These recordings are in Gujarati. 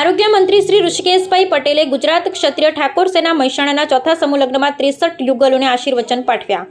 આરોગ્ય મંત્રી શ્રી ઋષિકેશભાઈ પટેલે ગુજરાત ક્ષત્રિય ઠાકોર સેના મહેસાણાના ચોથા સમૂહલગ્નમાં ત્રેસઠ યુગલોને આશીર્વચન પાઠવ્યા.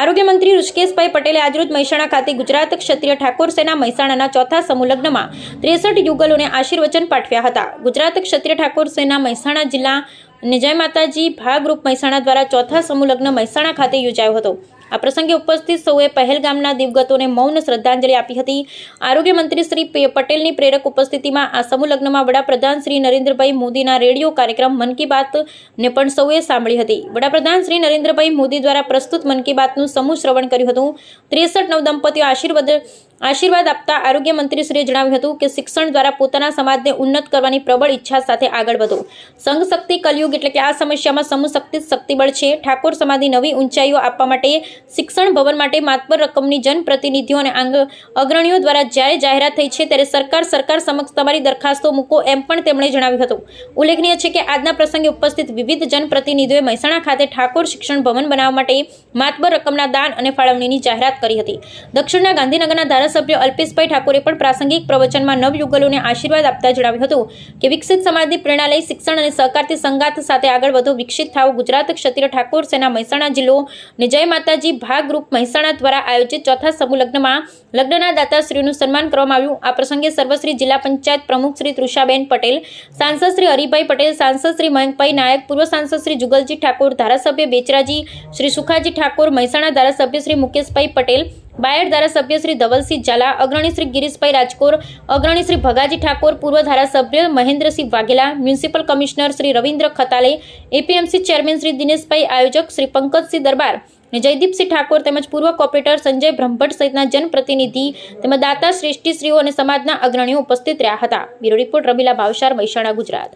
આરોગ્ય મંત્રી ઋષિકેશભાઈ પટેલે આજરોજ મહેસાણા ખાતે ગુજરાત ક્ષત્રિય ઠાકોર સેના મહેસાણાના ચોથા સમૂહલગ્નમાં ત્રેસઠ યુગલોને આશીર્વચન પાઠવ્યા હતા. ગુજરાત ક્ષત્રિય ઠાકોર સેના મહેસાણા જિલ્લા અને જય માતાજી ભાગરૂપ મહેસાણા દ્વારા ચોથા સમૂહલગ્ન મહેસાણા ખાતે યોજાયો હતો. આ પ્રસંગે ઉપસ્થિત સૌએ પહેલગામના દિવગતોને મૌન શ્રદ્ધાંજલિ આપી હતી. આરોગ્ય મંત્રી શ્રી પટેલની પ્રેરક ઉપસ્થિતિમાં આ સમૂહ લગ્નમાં વડાપ્રધાન શ્રી નરેન્દ્રભાઈ મોદીના રેડિયો કાર્યક્રમ મન કી બાતને પણ સૌએ સાંભળી હતી. વડાપ્રધાન શ્રી નરેન્દ્રભાઈ મોદી દ્વારા પ્રસ્તુત મન કી બાતનું સમૂહ શ્રવણ કર્યું હતું. ત્રેસઠ નવ દંપતીઓ આશીર્વાદ આશીર્વાદ આપતા આરોગ્ય મંત્રીશ્રીએ જણાવ્યું હતું કે શિક્ષણ દ્વારા પોતાના સમાજને ઉન્નત કરવાની પ્રબળ ઈચ્છા સાથે આગળ વધો. સંઘ શક્તિ કલયુગ એટલે કે આ સમસ્યામાં સમૂહ શક્તિ શક્તિબળ છે. ઠાકોર સમાધિ નવી ઊંચાઈઓ આપવા માટે શિક્ષણ ભવન માટે માતબર રકમની જનપ્રતિનિધિઓ અને આંગ અગ્રણીઓ દ્વારા જ્યારે જાહેરાત થઈ છે ત્યારે સરકાર સરકાર સમક્ષ તમારી દરખાસ્તો મૂકો એમ પણ તેમણે જણાવ્યું હતું. ઉલ્લેખનીય છે કે આજના પ્રસંગે ઉપસ્થિત વિવિધ જનપ્રતિનિધિઓએ મહેસાણા ખાતે ઠાકોર શિક્ષણ ભવન બનાવવા માટે માતબર રકમના દાન અને ફાળવણીની જાહેરાત કરી હતી. દક્ષિણના ગાંધીનગરના ધારાસભ્ય અલ્પેશભાઈ ઠાકોરે પણ પ્રાસંગિક પ્રવચનમાં નવયુગલોને આશીર્વાદ આપતા જણાવ્યું હતું કે વિકસિત સમાજની પ્રેરણા લઈ શિક્ષણ અને સહકારથી સંગાત સાથે આગળ વધુ, વિકસિત થાવ ગુજરાત ક્ષત્રિય ઠાકોર સેના મહેસાણા જિલ્લો ને જય માતાજી ભાગરૂપ મહેસાણા દ્વારા આયોજિત ચોથા સમૂહ લગ્નમાં લગ્નના દાતાશ્રીનું સન્માન કરવામાં આવ્યું. આ પ્રસંગે સર્વશ્રી જિલ્લા પંચાયત પ્રમુખ શ્રી તૃષાબેન પટેલ, સાંસદ શ્રી હરિભાઈ પટેલ, સાંસદ શ્રી મયંકભાઈ નાયક, પૂર્વ સાંસદ શ્રી જુગલજી ઠાકોર, ધારાસભ્ય બેચરાજી શ્રી સુખાજી ઠાકોર, મહેસાણા ધારાસભ્ય શ્રી મુકેશભાઈ પટેલ બાયડ ધારાસભ્ય શ્રી ધવલસિંહ ઝાલા, અગ્રણી શ્રી ગિરીશભાઈ રાજકોર, અગ્રણી શ્રી ભગાજી ઠાકોર, પૂર્વ ધારાસભ્ય Mahendrasinh Vaghela, municipal commissioner Shri Ravindra Khatale, APMC chairman Shri Dineshbhai આયોજક શ્રી પંકજસિંહ દરબાર અને જયદીપસિંહ ઠાકોર તેમજ પૂર્વ કોર્પોરેટર સંજય બ્રહ્મભટ્ટ સહિતના જનપ્રતિનિધિ તેમજ દાતા શ્રેષ્ઠીશ્રીઓ અને સમાજના અગ્રણીઓ ઉપસ્થિત રહ્યા હતા. Bureau report Ramila Bhavsar, Mehsana, Gujarat.